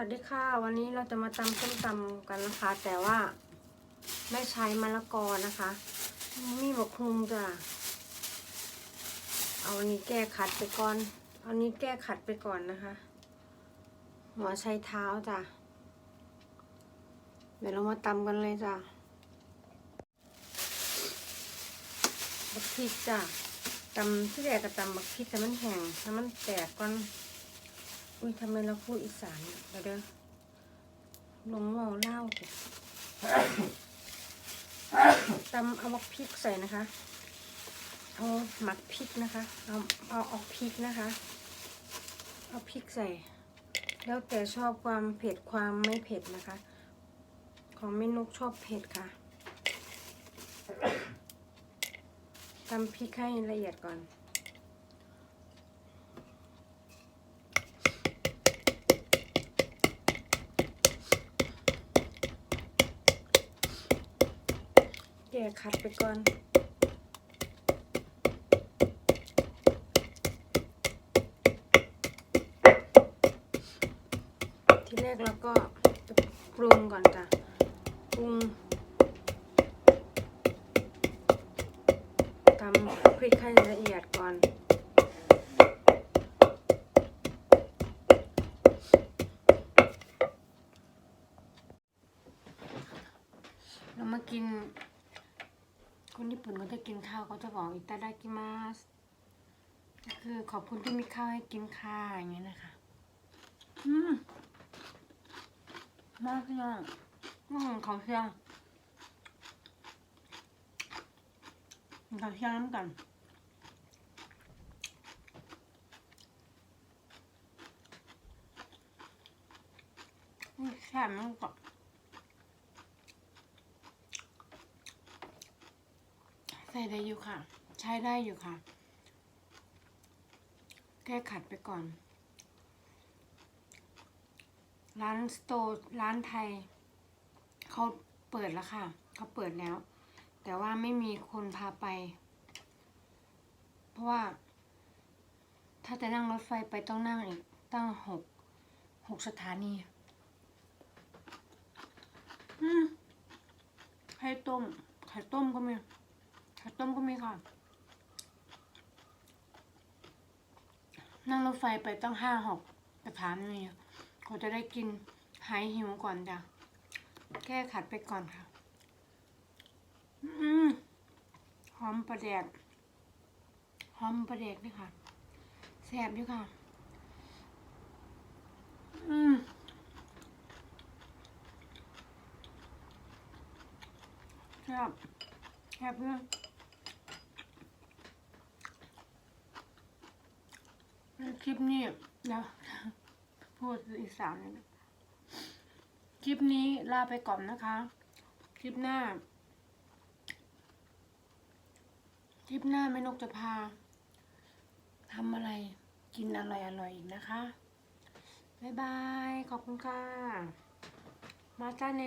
วัสดีค่ะ วันนี้เราจะมาตำส้มตำกันนะคะ แต่ว่าไม่ใช้มะละกอนะคะ มีบกฮุงจ้ะเอาอันนี้แก้ขัดไปก่อน เอาอันนี้แก้ขัดไปก่อนนะคะ หัวใช้เท้าจ้ะเดี๋ยวเรามาตำกันเลยจ้ะบักพริกจ้ะตำที่แรกก็ตำบักพริกแต่มันแห้งถ้ามันแตกก่อน อุ้ยทำไมเราพูดอีสานเนี่ยเด้อลงเมาเล่าสิตำเอามักพริกใส่นะคะ เอาหมักพริกนะคะ เอาเอาเอาพริกนะคะ เอาพริกใส่ แล้วแต่ชอบความเผ็ดความไม่เผ็ดนะคะ ของเมนุกชอบเผ็ดค่ะตำพริกให้ละเอียดก่อน กะขัดไปก่อนทีแรกเราก็จะปรุงก่อนจ้ะปรุงทำพริกให้ละเอียดก่อนเรามากิน คนญี่ปุ่นเขาจะกินข้าวเขาจะบอกอิตาดากิมาสก็คือขอบคุณที่มีข้าวให้กินค่ะอย่างเงี้ยนะคะ อืมมากเลยอืมเขาเชียงเขาเชียงน้ำกันอืมแซ่บมากกว่า ใส่ได้อยู่ค่ะ ใช้ได้อยู่ค่ะ แก้ขัดไปก่อน ร้านสโตร์ร้านไทย เขาเปิดแล้วค่ะ เขาเปิดแล้ว แต่ว่าไม่มีคนพาไป เพราะว่า ถ้าจะนั่งรถไฟไปต้องนั่งอีกตั้งหกหกสถานี อืมไข่ต้มไข่ต้มก็มีไข่ ต้มก็มีค่ะ นั่งรถไฟไปตั้งห้าหกสถานีเขาจะได้กินหายหิวก่อนจ้ะ แก้ขัดไปก่อนค่ะ อืมหอมประแดกหอมประแดกด้วยค่ะแซบด้วยค่ะ อืมแซ่บแซบเพื่อน ค ลิปนี้เดี๋ยวพูดอีสานเลยคลิปนี้ลาไปก่อนนะคะ คลิปหน้า คลิปหน้าแม่นกจะพาทำอะไรกินอะไรอร่อยๆอีกนะคะ บ๊ายบาย ขอบคุณค่ะ มาจ้าเน